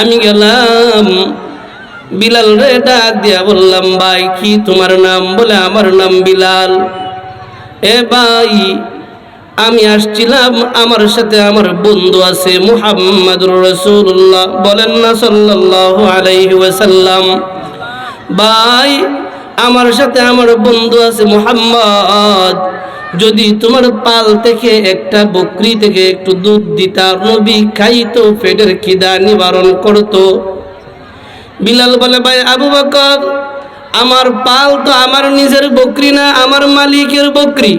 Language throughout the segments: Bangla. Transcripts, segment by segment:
আমি গেলাম। বিলাল রে ডাক দিয়া বললাম, ভাই, কি তোমার নাম? বলে, আমার নাম বিলাল। এ ভাই, আমি আসছিলাম, আমার সাথে আমার বন্ধু আছে মুহাম্মাদুর রসুল্লাহ বলেন না, সাল্লাল্লাহু আলাইহি ওয়াসাল্লাম। ভাই, আমার সাথে আমার বন্ধু আছে মুহাম্মদ। যদি তোমার পাল থেকে একটা বকরি থেকে একটু দুধ দিতা, নবী খাইতো, পেটের খিদা নিবারণ করতো। বিলাল বলে, ভাই আবু বকর, আমার পাল তো আমার নিজের বকরি না, আমার মালিকের বকরি।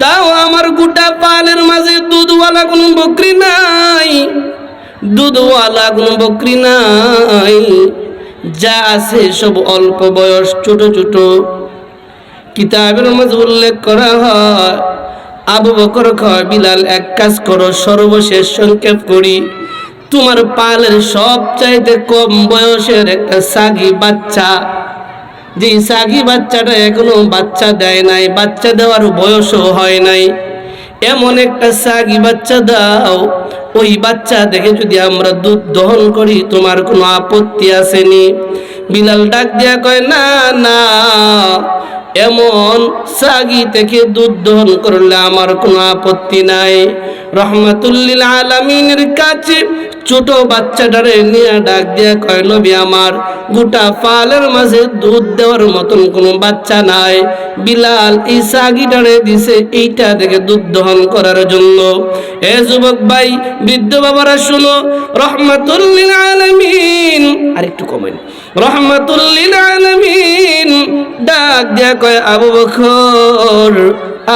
তাও আমার গোটা পালের মাঝে দুধওয়ালা কোনো বকরি নাই, দুধওয়ালা কোনো বকরি নাই। যা আছে সব অল্প বয়স, ছোট ছোট। কিতাবের মাঝে উল্লেখ করা হয়, আবু বকর কয়, বিলাল, এক কাজ করো, সর্বশেষ সংক্ষেপ করি। তোমার পালের সব চাইতে কম বয়সের একটা সাগি বাচ্চা। যে সাগি বাচ্চাটা এখনও বাচ্চা দেয় নাই, বাচ্চা দেওয়ার বয়সও হয় নাই। এমন একটা সাগি বাচ্চা দাও, ওই বাচ্চা দেখে যদি আমরা দুধ দহন করি, তোমার কোনো আপত্তি আসেনি। বিলাল ডাক দিয়া কয়, না না এমন সাগি থেকে দুধ দহন করলে আমার কোনো আপত্তি নাই। রহমাতুল্লিল আলমিনের কাছে ছোট বাচ্চাটারে নিয়ে ডাক দিয়া কয়, নবী আমার, গোটা পালের মাঝে দুধ দেওয়ার মতন কোনো বাচ্চা নাই। বিলাল এই সাগিটারে দিছে এইটা থেকে দুধ দহন করার জন্য। এ যুবক ভাই, বৃদ্ধ বাবারা শুনো, রহমাতুল্লিল আলমিন আর একটু কমেন। রহমাতুল্লিল আলমিন ডাক দিয়া কয়, আবু বকর,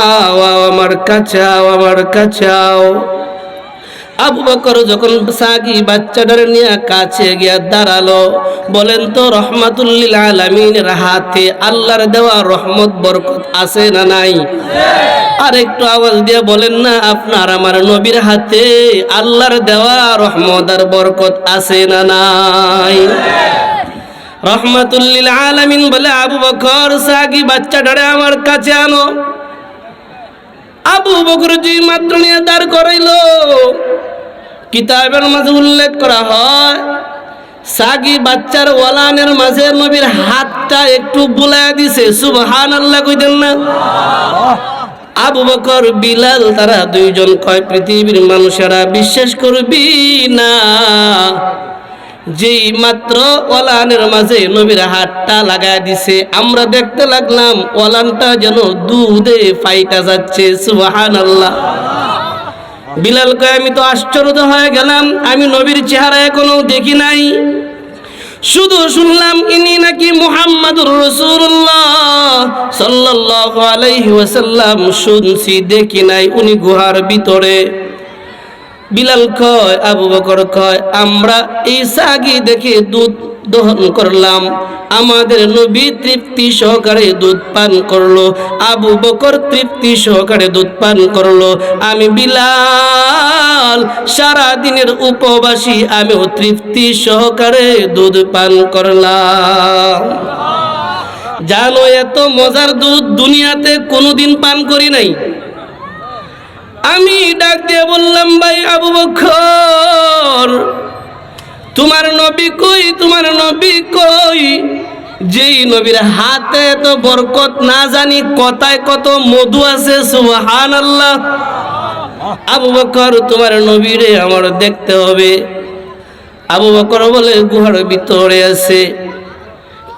আও আমার কাছে আও, আমার কাছে আও। আবু বকর যখন সাগি বাচ্চাটার নিয়ে কাছে গিয়া দাঁড়াল, বলেন তো রহমাতুল্লিল আলমিনের হাতে আল্লাহর দেওয়া রহমত, বরকত আছে না নাই? আর একটু আওয়াজ দিয়ে বলেন, না, আপনার আমার নবীর হাতে আল্লাহর দেওয়া রহমত আর বরকত আছে না নাই? রহমাতুল্লিল আলামিন বলে, আবু বকর সাগি বাচ্চাটারে আমার কাছে আনো। আবু বকর জি মাত্র নিয়ে দাঁড় করাইল, কিতাবের মাঝে উল্লেখ করা হয় সাগি বাচ্চার ওয়ালানের মাঝে নবীর হাতটা একটু বুলাইয়া দিছে। সুবহান আল্লাহ কইতেন না। আবু বকর, বিলাল, তারা দুইজন কয়, পৃথিবীর মানুষেরা বিশ্বাস করবি না। যেই মাত্র ওলানের মাঝে নবীর হাতটা লাগায় দিছে, আমরা দেখতে লাগলাম ওলানটা যেন দুধে ফাইটা যাচ্ছে সুবাহান আল্লাহ বিলাল কয়, আমি তো আশ্চর্য হয়ে গেলাম, আমি নবীর চেহারা এখনও দেখি নাই। শুধু শুনলাম ইনি নাকি মুহাম্মাদুর রাসূলুল্লাহ সাল্লাল্লাহু আলাইহি ওয়াসাল্লাম, শুনছি দেখি নাই উনি গুহার ভিতরে। বিলাল কয়, আবু বকর কয়, আমরা এই সাগি দেখে দুধ দহন করলাম। আমাদের নবী তৃপ্তি সহকারে দুধ পান করল। আবু বকর তৃপ্তি সহকারে দুধ পান করল। আমি বিলাল, সারা দিনের উপবাসী, আমিও তৃপ্তি সহকারে দুধ পান করলাম। জানো, এত মজার দুধ দুনিয়াতে কোনোদিন পান করি নাই। আমি ডাক দিয়ে বললাম, ভাই আবু বকর তোমার নবী কই, তোমার নবী কই? যেই নবীর হাতে তো বরকত, না জানি কথায় কত মধু আছে সুবহান আল্লাহ আবু বকর তোমার নবীরে আমার দেখতে হবে। আবু বকর বলে, গুহার ভিতরে আছে।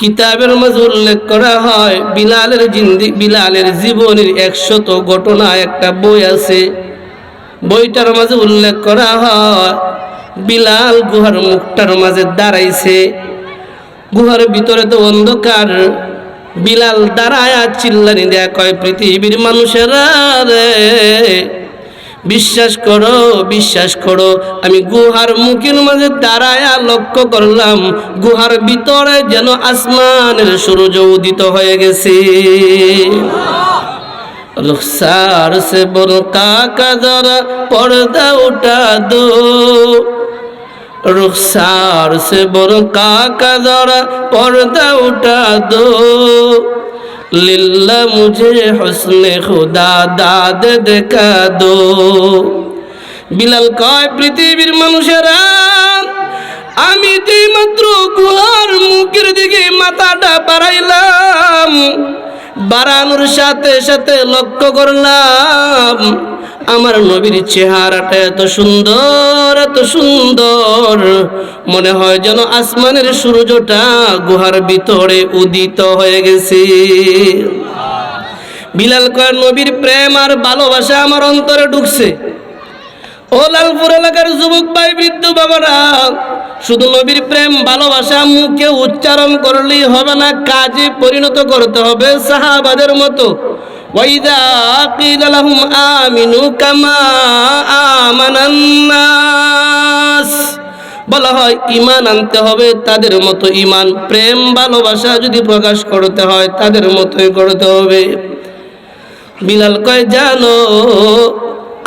কিতাবের মাঝে উল্লেখ করা হয়, বিলালের জিন্দি, বিলালের জীবনের একশত ঘটনা, একটা বই আছে। বইটার মাঝে উল্লেখ করা হয়, বিলাল গুহার মুখটার মাঝে দাঁড়াইছে। গুহার ভিতরে তো অন্ধকার। বিলাল দাঁড়ায় চিল্লানি দেয়া কয়, পৃথিবীর মানুষেরা রে বিশ্বাস করো বিশ্বাস করো আমি গুহার মুখের মাঝে দাঁড়ায়া লক্ষ্য করলাম গুহার ভিতরে যেন আসমানের সূর্য উদিত হয়ে গেছে रुखसार से बुरका का जरा पर्दा उठा दो रुखसार से बुरका का जरा पर्दा उठा दो লিল্লা মুঝে হসনে খুদা দাদ দেখা দো। বিলাল কয়, পৃথিবীর মানুষেরা, আমি যে মাত্র গুহার মুখের দিকে মাথাটা বাড়াইলাম। বাড়ানোর সাথে সাথে লক্ষ্য করলাম, আমার নবীর চেহারাটা এত সুন্দর এত সুন্দর। মনে হয় যেন আসমানের সূর্যটা গুহার ভিতরে উদিত হয়ে গেছে। বিলাল কয় নবীর প্রেম আর ভালোবাসা আমার অন্তরে ঢুকছে। ও লালপুর এলাকার যুবক ভাই, বৃদ্ধ বাবারা, শুধু নবীর প্রেম, ভালোবাসা, মুখে উচ্চারণ করলেই হবে না, কাজে পরিণত করতে হবে সাহাবাদের মতো। লাহুম আমিনু কামা আমানান নাস। বলা হয় ইমান আনতে হবে তাদের মতো ইমান প্রেম, ভালোবাসা যদি প্রকাশ করতে হয় তাদের মতোই করতে হবে। বিলাল কয়, জানো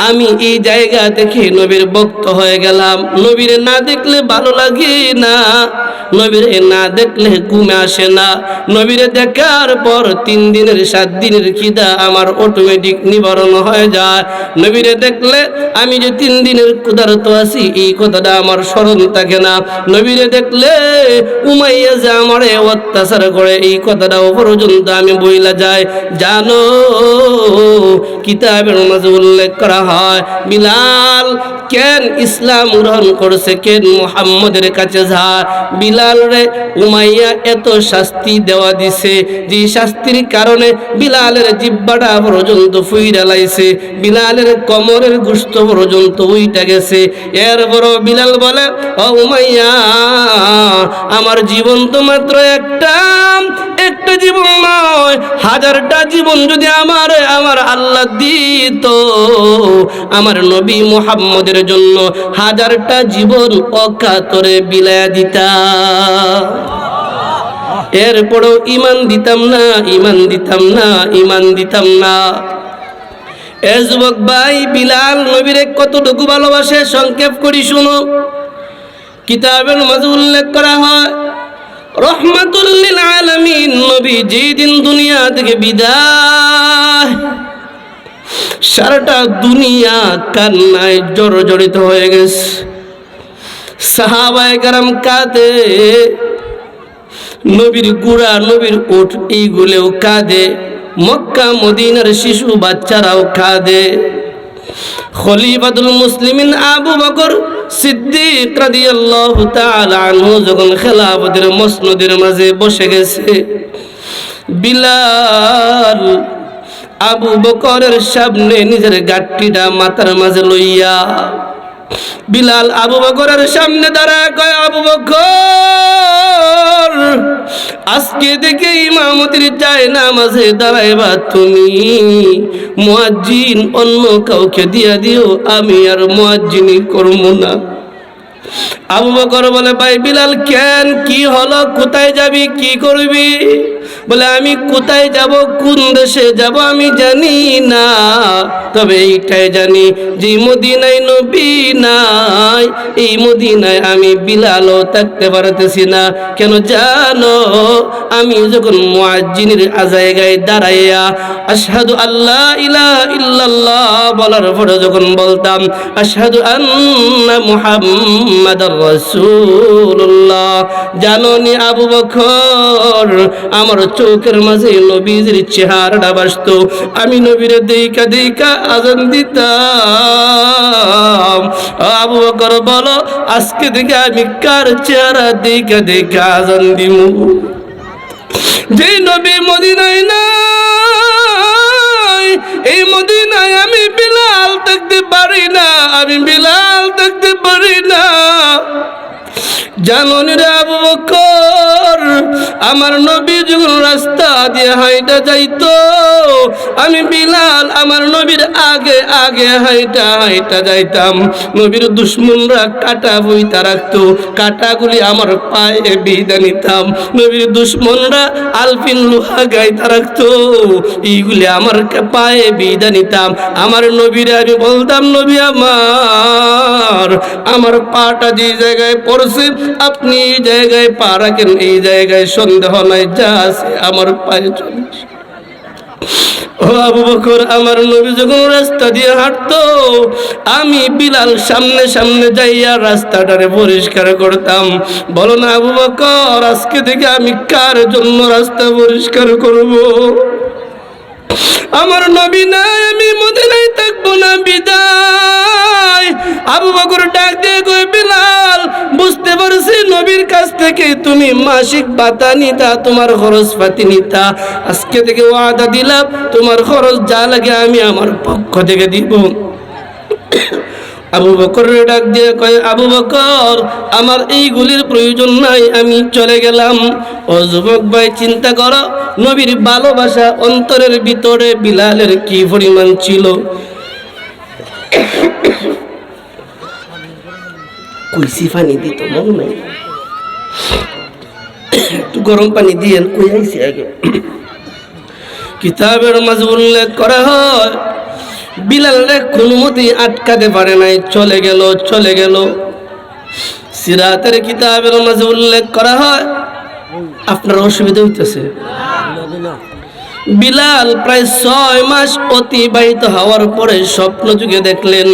আমি এই জায়গা থেকে নবীর ভক্ত হয়ে গেলাম। নবীরে না দেখলে ভালো লাগে না। নবীরে না দেখলে ঘুমে আসে না। নবীরে দেখার পর তিন দিনের, সাত দিনের খিদা আমার অটোমেটিক নিবারণ হয়ে যায়। নবীরে দেখলে আমি যে তিন দিনের ক্ষুধারত আছি, এই কথাটা আমার স্মরণ থাকে না। নবীরে দেখলে উমাইয়া যে আমারে অত্যাচার করে, এই কথাটাও পর্যন্ত আমি বইলা যায় জানো কিতাবের মাঝে উল্লেখ করা হয়, বিলাল কেন ইসলাম গ্রহণ করছে? কেন মুহাম্মদের কাছে যা বিলাল রে, উমাইয়া এত শাস্তি দেওয়া দিছে, যে শাস্তির কারণে বিলালের জিব্বাটা পর্যন্ত ফুইরা লাইছে, বিলালের কমরের গুস্ত পর্যন্ত উইটা গেছে। এরপর বিলাল বলে, ও উমাইয়া, আমার জীবন তো মাত্র একটা একটা জীবন নয়, হাজারটা জীবন যদি আমার আমার আল্লাহ দিত। আমার নবী মোহাম্মদের জন্য হাজারটা জীবন অকাতরে বিলায়া দিতা এরপরও ইমান দিতাম না ইমান দিতাম না ইমান দিতাম না। এ যুবক ভাই, বিলাল নবীরে কতটুকু ভালোবাসে, সংক্ষেপ করি শুনো। কিতাবের মাঝে উল্লেখ করা হয় রহমাতুল্লিল আলামিন নবী যেই দিন দুনিয়া থেকে বিদায়। সারাটা দুনিয়া কান্নায় জর্জরিত হয়ে গেছে। সাহাবায়ে কারাম কাঁদে, নবীর গুড়া, নবীর উঠ এইগুলোও কাঁদে। মক্কা, মদিনার শিশু বাচ্চারাও কাঁদে। খলিফাতুল মুসলিমিন আবু বকর সিদ্দিক রাদিয়াল্লাহু তাআলা আনহু যখন খেলাফতের মসনদের মাঝে বসে গেছে, বিলাল আবু বকরের সামনে নিজের গাঁটটিটা মাথার মাঝে লইয়া বিলাল আবু বকরের সামনে দাঁড়ায় কয়, আবু বকর, আজকে দেখে ইমামতির চায় না মাঝে দাঁড়াইবা তুমি। মুয়াজ্জিন অন্য কাউকে দিয়া দিও, আমি আর মুয়াজ্জিনি করব না। আবু বকর বলে, ভাই বিলাল, কেন? কি হলো? কোথায় যাবি? কি করবি? বলে, আমি কোথায় যাব? কোন দেশে যাব? আমি জানি না। তবে এইটাই জানি যে মদিনায় নবী নাই। এই মদিনায় আমি বিলালও থাকতে পারতেছি না। কেন জানো? আমি যখন মুয়াজ্জিনের জায়গায় দাঁড়াইয়া আশহাদু আল্লাহ ইলাহা ইল্লাল্লাহ বলার পরে যখন বলতাম, আশহাদু আন্না মুহাম্মাদার রাসূলুল্লাহ জানোনি আবু বকর, আমার চোখের মাঝে নবীজির চেহারাটা বাসত। আমি নবীরে দেইকা দেইকা আজান দিতাম। আবু বকর বলো, আজকে থেকে আমি কার চেহারা দেইকা দেইকা আজান দিমু? যে নবী মদিনায় নাই, এই মদিনায় আমি বিলাল থাকতে পারি না, আমি বিলাল থাকতে পারি না। জাননি রে আবু বকর, আমার নবী যখন রাস্তা দিয়ে হাইটা যাইতো, আমি বিলাল, আমার নবীর আগে আগে হাইটা হাইটা যাইতাম। নবীর দুশ্মনরা কাটা বইতা রাখতো, কাটাগুলি আমার পায়ে বিদা নিতাম। নবীর দুশ্মনরা আলফিন লোহা গাইতা রাখতো, এইগুলি আমার পায়ে বিদা নিতাম। আমার নবীরে আমি বলতাম, নবী আমার আমার পাটা যে জায়গায় পড়ছে আপনি এই জায়গায় পা রাখেন, এই জায়গায় সন্দেহ নাই, যা আছে আমার পায়ে চলে ও ও আবু বকর, আমার নবী যখন রাস্তা দিয়ে হাঁটতো, আমি বিলাল সামনে সামনে যাইয়া রাস্তাটারে পরিষ্কার করতাম। বলো না আবু বকর, আজকে থেকে আমি কার জন্য রাস্তা পরিষ্কার করব? আমার নবী নাই থেকে তুমি মাসিক ভাতা নিতা, তোমার খরচ পাতি নিতা। আজকে থেকে ওয়াদা দিলাম, তোমার খরচ যা লাগে আমি আমার পক্ষ থেকে দিব। আবু বকর ডাক দিয়ে কয়, আবু বকর, আমার এইগুলির প্রয়োজন নাই, আমি চলে গেলাম। ও যুবক ভাই, চিন্তা করো, নবীর ভালোবাসা অন্তরের ভিতরে বিলালের কি পরিমাণ ছিল? কুইসি পানি দিত মন নাই। একটু গরম পানি দিয়েন, কই আইসি আগে? কিতাবের মাঝে উল্লেখ করা হয়, বিলাল রে কোনো মতেই আটকাতে পারে নাই, চলে গেল চলে গেল। সিরাতের কিতাবের মাঝে উল্লেখ করা হয়, আপনার অসুবিধা হইতেছে। বিলাল প্রায় ছয় মাস অতিবাহিত হওয়ার পরে স্বপ্ন যুগে দেখলেন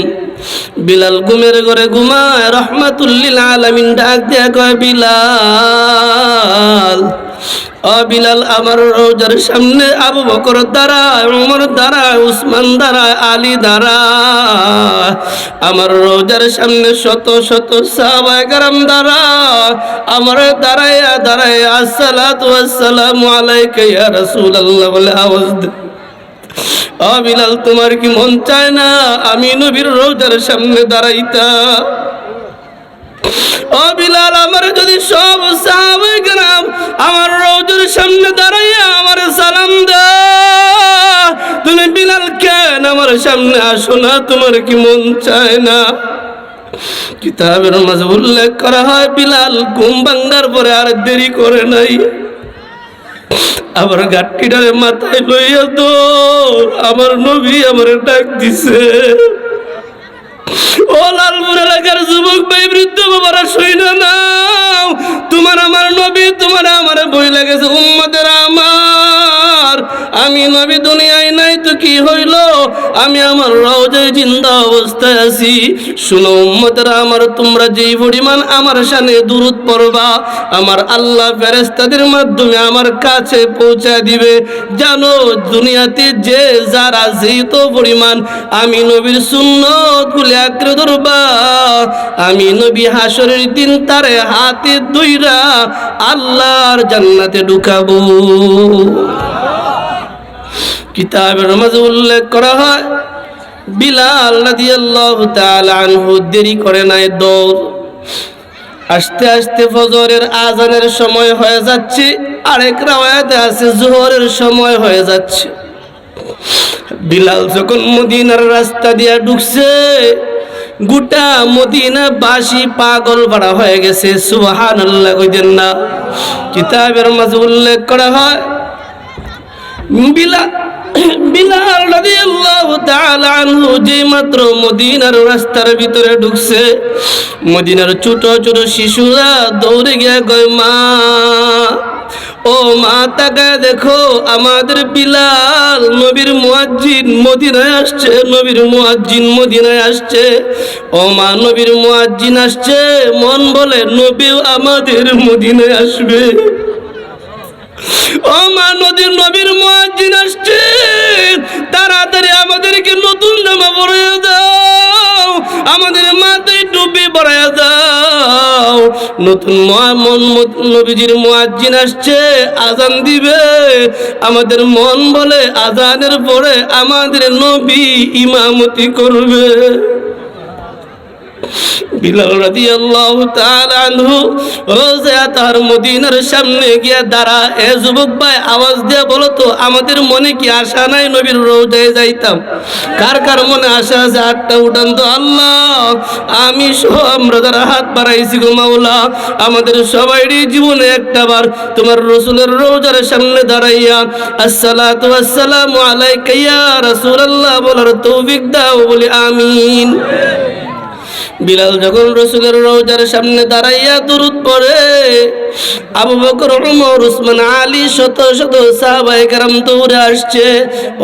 বিলাল ঘুমের ঘরে ঘুমায়, রহমাতুল্লিল আলামিন ডাক দেয়া কয়, বিলাল। ও বিলাল, আমার রোজার সামনে আবু বকর দাঁড়ায়, উমর দাঁড়ায়, উসমান দাঁড়ায়, আলী দাঁড়ায়। আমার রোজার সামনে শত শত সাহাবায়ে কারাম দাঁড়ায়। আমার দাঁড়ায়া দাঁড়ায় আসসালাতু আসসালামু আলাইকা ইয়া রাসূলুল্লাহ বলে আওয়াজ বিলাল, তোমার কি মন চায় না? আমি নবীর রোজার সামনে দাঁড়াইতা ও বিলাল, আমার যদি সব সাহাবে গ্রাম আমার রোজার সামনে দাঁড়াইয়া আমার সালাম দে তুমি বিলাল কেন আমার সামনে আসো না? তোমার কি মন চায় না? কিতাবের মাঝে উল্লেখ করা হয়, বিলাল, ঘুম ভাঙ্গার পরে আর দেরি করে নাই। আবার গাঠিটারে মাথায় লইয়া তো আমার নবী আমার ডাক দিছে। ও লালপুর এলাকার যুবক ভাই, বৃদ্ধ বাবারা সইল না তোমার আমার নবী, তোমার আমার বই লাগেছে আমার আমি নবী দুনিয়ায় নাই তো কি হইল? আমি আমার রওজায় জিন্দা অবস্থায় আছি। শুনো উম্মতের, আমার তোমরা যেই পরিমাণ আমার সামনে দূরত পড়বা, আমার আল্লাহ ফেরেস্তাদের মাধ্যমে আমার কাছে পৌঁছা দিবে। জানো, দুনিয়াতে যে যারা যেই তো পরিমাণ আমি নবীর সুন্নত গুলি আঁকড়ে ধরবা। আমি নবী হাসরের দিন তারে হাতে দুইরা আল্লাহর জান্নাতে ঢুকাবো। কিতাবের মাঝে উল্লেখ করা হয়। বিলাল রাদিয়াল্লাহু তাআলা আনহু দেরি করে নাই দৌড়। আস্তে আস্তে ফজরের আজানের সময় হয়ে যাচ্ছে, আরেক রাওয়ায়াতে আছে জোহরের সময় হয়ে যাচ্ছে। বিলাল যখন মদিনার রাস্তা দিয়া ঢুকছে, গোটা মদিনা বাসি পাগল পাড়া হয়ে গেছে সুবাহান আল্লাহ কইতেন না। কিতাবের মাঝে উল্লেখ করা হয়, বিলাল রাস্তার ভিতরে ঢুকছে শিশুরা দৌড়ে কয়, মা, ও মা দেখো, আমাদের বিলাল নবীর মুয়াজ্জিন মদিনায় আসছে, নবীর মুয়াজ্জিন মদিনায় আসছে। ও মা, নবীর মুয়াজ্জিন আসছে, মন বলে, নবীও আমাদের মদিনায় আসবে। ও মা, নদীর নবীর মুয়াজ্জিন আমাদেরকে নতুন জামা পরিয়ে দাও। আমাদের মাথায় টুপি পরাইয়া দাও। নতুন মন নবীজির মুয়াজ্জিন আসছে, আজান দিবে। আমাদের মন বলে আজানের পরে আমাদের নবী ইমামতি করবে। বিলাল মদিনার সামনে গিয়া দাঁড়া। এ যুবক ভাই, আওয়াজ দিয়ে বলো তো, আমাদের মনে কি আশা নাই নবীর রোজায় যাইতাম? কার কার মনে আশা আছে? উঠান তো আল্লাহ। আমি সহ আমরা হাত বাড়াইছি গো মাওলা, আমাদের সবাইরই জীবনে একটা বার তোমার রসুলের রোজার সামনে দাঁড়াইয়া আসসালামু রাসূলুল্লাহ বলার তৌফিক দাও আমিন। বিলাল যখন রসুলের রোজার সামনে দাঁড়াইয়া দূরত পড়ে, আবু বকর উমর উসমান, আলী, শত শত সাহাবায়ে কেরাম দৌড়ে আসছে।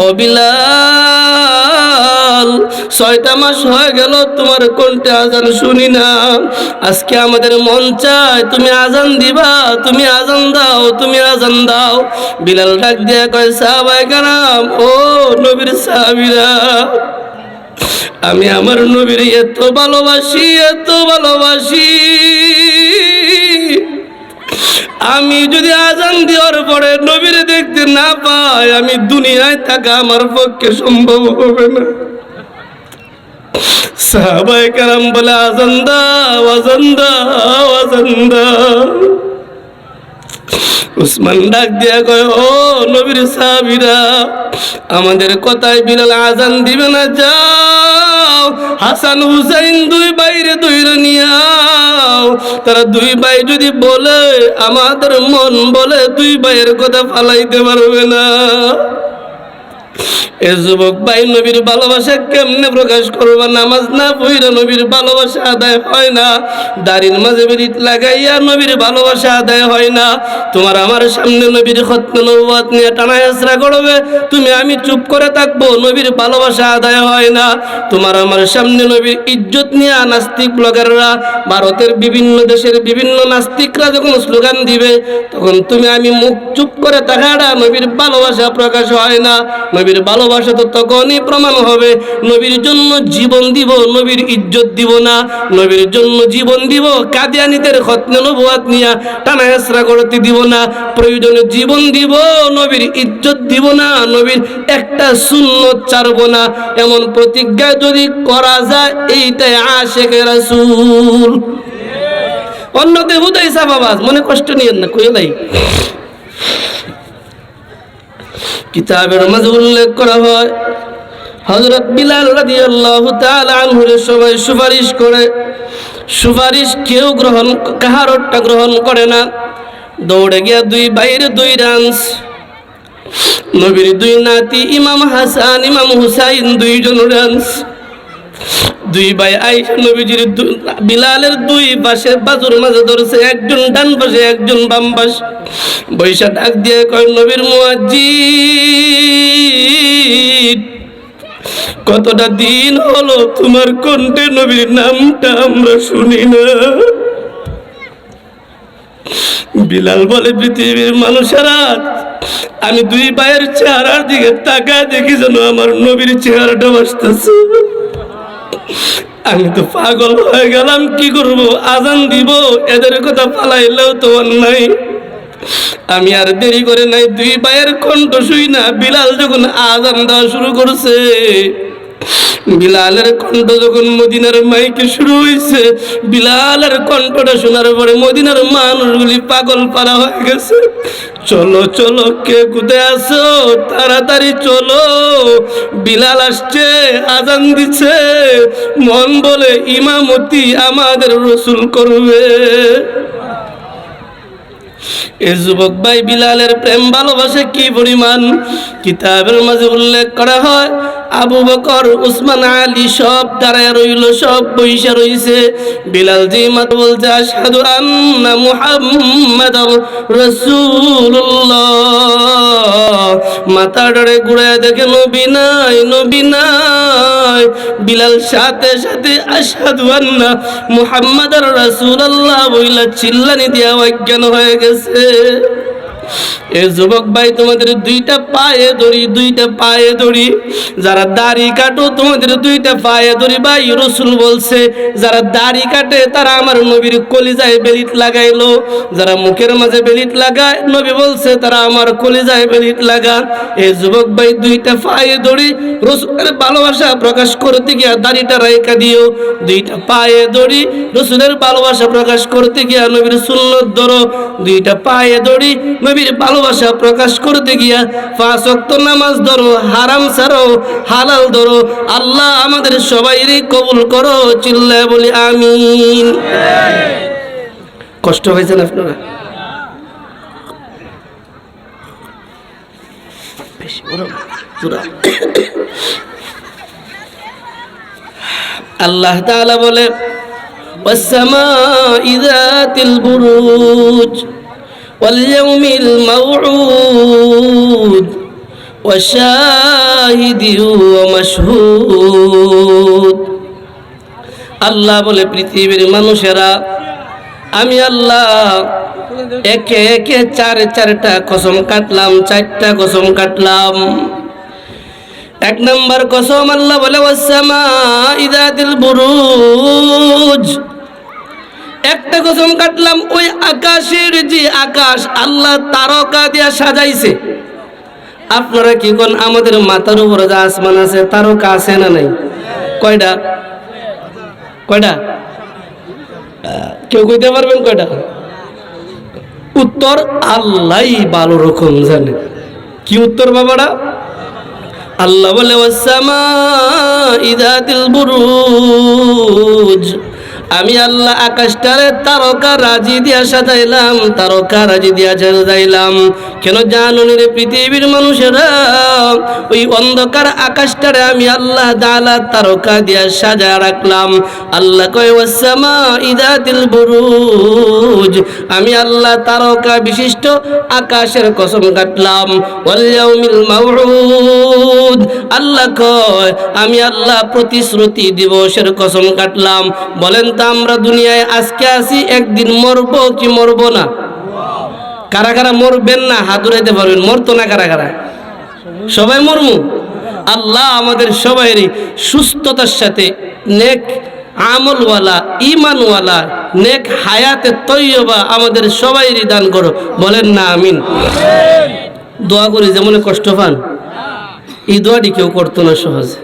ও বিলাল, ছয়টা মাস হয়ে গেল, তোমার কোনটা আজান শুনি না। আজকে আমাদের মন চায়, তুমি আজান দিবা, তুমি আজান দাও, তুমি আজান দাও। বিলাল ডাক দিয়া কয়, সাহাবায়ে কেরাম, ও নবীর সাহাবীরা আমি আমার নবীর এত ভালোবাসি এত ভালোবাসি। আমি যদি আজান দেওয়ার পরে নবীর দেখতে না পাই, আমি দুনিয়ায় থাকা আমার পক্ষে সম্ভব হবে না। সাহাবাই কারাম বলে, আজান দাও আজান দাও আজান দাও। উসমান ডাক দিয়া কয়, ও নবীর সাবিরা আমাদের কথায় বিলাল আজান দিবে না, যাও। হাসান হুসাইন দুই বাইরে দুই নিয়াও তারা দুই ভাই যদি বলে, আমাদের মন বলে, দুই ভাইয়ের কথা ফালাইতে পারবে না। যুবক ভাই, নবীর ভালোবাসা কেমনে প্রকাশ করবা? নামাজ না নবীর ভালোবাসা আদায় হয় না। দাড়ির মাঝে বেরিট লাগাইয়া নবীর ভালোবাসা আদায় হয় না। তোমার আমার সামনে নবীর নবুয়াত নিয়ে টানা করবে। তুমি আমি চুপ করে থাকব, নবীর ভালোবাসা আদায় হয় না। তোমার আমার সামনে নবীর ইজ্জত নিয়ে নাস্তিক ব্লগাররা, ভারতের বিভিন্ন দেশের বিভিন্ন নাস্তিকরা যখন স্লোগান দিবে, তখন তুমি আমি মুখ চুপ করে তাকাড়া নবীর ভালোবাসা প্রকাশ হয় না। নবীর ভালোবাসা তো তখনই প্রমাণ হবে। নবীর জন্য জীবন দিব, নবীর ইজ্জত দিব না। নবীর জন্য জীবন দিব, কাদিয়ানিদের খতনে নবুয়াত নিয়া, টানা হেসরা করতে দিব না। প্রয়োজনে জীবন দিব, নবীর ইজ্জত দিব না। নবীর একটা সুন্নত ছাড়ব না। এমন প্রতিজ্ঞা যদি করা যায়, এইটাই আশেকে রাসূল। অন্যকে হুদাই সাবাবাজ মনে কষ্ট নিয়েন না কই নাই কিতাবের মাঝে উল্লেখ করা হয় হজরত বিলাল রাদিয়াল্লাহু তাআলা আনহুর সবাই সুপারিশ করে, সুপারিশ কেউ গ্রহণ কাহারটা গ্রহণ করে না। দৌড়ে গিয়া দুই বাইরে দুই রান্স, নবীর দুই নাতি, ইমাম হাসান, ইমাম হুসাইন, দুইজন রান্স। দুই ভাই আইসা নবীজির বিলালের দুই পাশে বাজুর মাঝে ধরছে, একজন ডান পাশে, একজন বাম পাশ। বৈশা ডাক দিয়ে কয়, নবীর মুয়াজ্জিদ কতটা দিন হলো তোমার কণ্ঠে নবীর নামটা আমরা শুনি না? বিলাল বলে, পৃথিবীর মানুষেরা, আমি দুই ভাইয়ের চেহারার দিকে তাকায় দেখি যেন আমার নবীর চেহারাটা বাসতেছে আমি তো পাগল হয়ে গেলাম, কি করব? আজান দিব, এদের কথা পালাইলেও তো নাই। আমি আর দেরি করে নাই, দুই পায়ের কণ্ঠ শুই না, বিলাল যখন আজান দেওয়া শুরু করছে বিলালের কণ্ঠ যখন মদিনার মাইকে শুরু হয়েছে, বিলালের কণ্ঠটা শোনার পরে মদিনার মানুষগুলি পাগল পারা হয়ে গেছে। চলো চলো, কে কোথায় আসো তাড়াতাড়ি চলো। বিলাল আসছে, আজান দিচ্ছে। মন বলে, ইমামতি আমাদের রসুল করবে। এ যুবক ভাই বিলালের প্রেম ভালোবাসে কি পরিমাণ? কিতাবের মাঝে উল্লেখ করা হয় আবু বকর, উসমান, আলী সব দাঁড়ায় রইল, সব বইসা রইছে। বিলাল জি মাত বলছে, আশহাদু আন্না মুহাম্মাদ রাসূলুল্লাহ। মাথা ডরে ঘুরে দেখে, নবী নাই বিলাল, সাথে সাথে আশহাদু আন্না মুহাম্মাদার রাসূলুল্লাহ। বইলা, চিল্লানি দিয়া অজ্ঞান হয়ে গেছে। এ যুবক ভাই, তোমাদের দুইটা পায়ে ধরি দুইটা পায়ে ধরি যারা দাড়ি কাটো, তোমাদের দুইটা পায়ে ধরি ভাই, রসুল বলছে, যারা দাড়ি কাটে, তারা আমার নবীর কলিজায় বেলিট লাগাইলো। যারা মুখের মাঝে বেলিট লাগায়, নবী বলছে, তারা আমার কলিজায় বেলিট এ যুবক ভাই, দুইটা পায়ে ধরি রসুলের ভালোবাসা প্রকাশ করতে গিয়া দাড়িটা রেখা দিও। দুইটা পায়ে ধরি রসুলের ভালোবাসা প্রকাশ করতে গিয়া নবীর সুন্নত ধরো। দুইটা পায়ে ধরি নবীর ভালোবাসা প্রকাশ করতে গিয়া পাঁচ ওয়াক্ত নামাজ ধরো হারাম ছাড়ো হালাল ধরো আল্লাহ আমাদের সবাইরই কবুল করো চিল্লায় বলি আমিন কষ্ট হয়েছে না আপনারা বেশি গরম, পুরা। আল্লাহ তাআলা বলে والسماء ذات البروج واليوم الموعود وشاهد ومشهود আল্লাহ বলে পৃথিবীর মানুষেরা আমি আল্লাহ একে একে চার চারটা কসম কাটলাম চারটা কসম কাটলাম এক নম্বর কসম আল্লাহ বলে ওয়াসামা ইদাতিল বুরুজ একটা কসম কাটলাম, ওই আকাশের যে আকাশ, আল্লাহ তারকা দিয়া সাজাইছে। আপনারা কি কোন আমাদের মাথার উপরে যে আসমান আছে, তারকা আছে না নাই? কয়টা? কয়টা? কেউ কইতে পারবেন কয়টা? উত্তর আল্লাহ ভালো রকম জানে। কি উত্তর বাবারা? আল্লাহ বলে ওয়াসামা ইদাতিল বুরুজ। আমি আল্লাহ আকাশটারে তারকা রাজি দিয়া সাজাইলাম, তারকা রাজি দিয়া সাজাইলাম। কেন জানুনি রে পৃথিবীর মানুষেরা? ওই অন্ধকার আকাশটারে আমি আল্লাহ দালা তারকা দিয়া সাজা রাখলাম। আল্লাহ কয় ওয়াসামা ইদাতিল বুরুজ। আমি আল্লাহ তারকা বিশিষ্ট আকাশের কসম কাটলাম। ওয়াল ইয়াউমিল মাউউদ। আল্লাহ কয়, আমি আল্লাহ প্রতিশ্রুতি দিবসের কসম কাটলাম। বলেন তো আমরা দুনিয়ায় আজকে আসি একদিন মরবো কি মরবো না? কারা কারা মরবেন না? হাত উড়াইতে পারবেন, মরতো না কারা কারা? সবাই মরমু? আল্লাহ আমাদের সবাইরই সুস্থতার সাথে নেক আমলওয়ালা ইমানওয়ালা নেক হায়াতে তৈয়বা আমাদের সবাইরই দান করো। বলেন না, আমিন। দোয়া করি, যেমন কষ্ট পান। এই দোয়াটি কেউ করতো না সহজে।